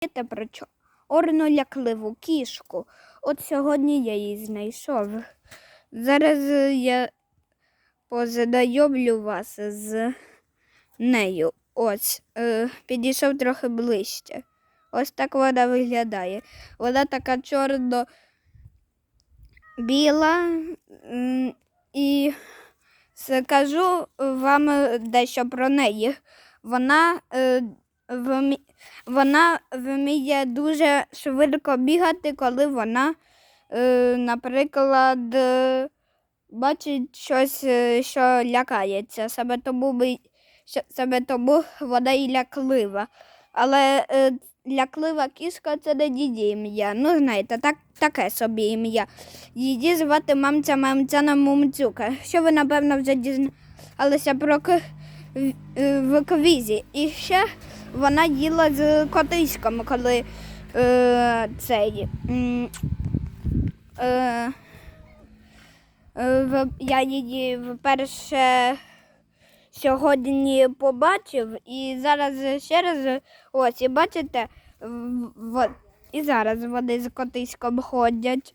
знаєте про чорну лякливу кішку. От сьогодні я її знайшов. Зараз е, я познайомлю вас з нею. Ось, е, підійшов трохи ближче. Ось так вона виглядає. Вона така чорно біла. І скажу вам дещо про неї. Вона, е, вмі... вона вміє дуже швидко бігати, коли вона, е, наприклад, е, бачить щось, е, що лякається. Саме тому, що- тому вона і ляклива. Але ляклива кішка це не її ім'я. Ну, знаєте, так, таке собі ім'я. Її звати мамця мамцяна Мумцюка. Що ви, напевно, вже дізналися про в- в квізі. І ще вона їла з котиськом, коли е, цей. Е, е, я її вперше сьогодні побачив, і зараз ще раз ось, і бачите, в- і зараз вони з котиськом ходять.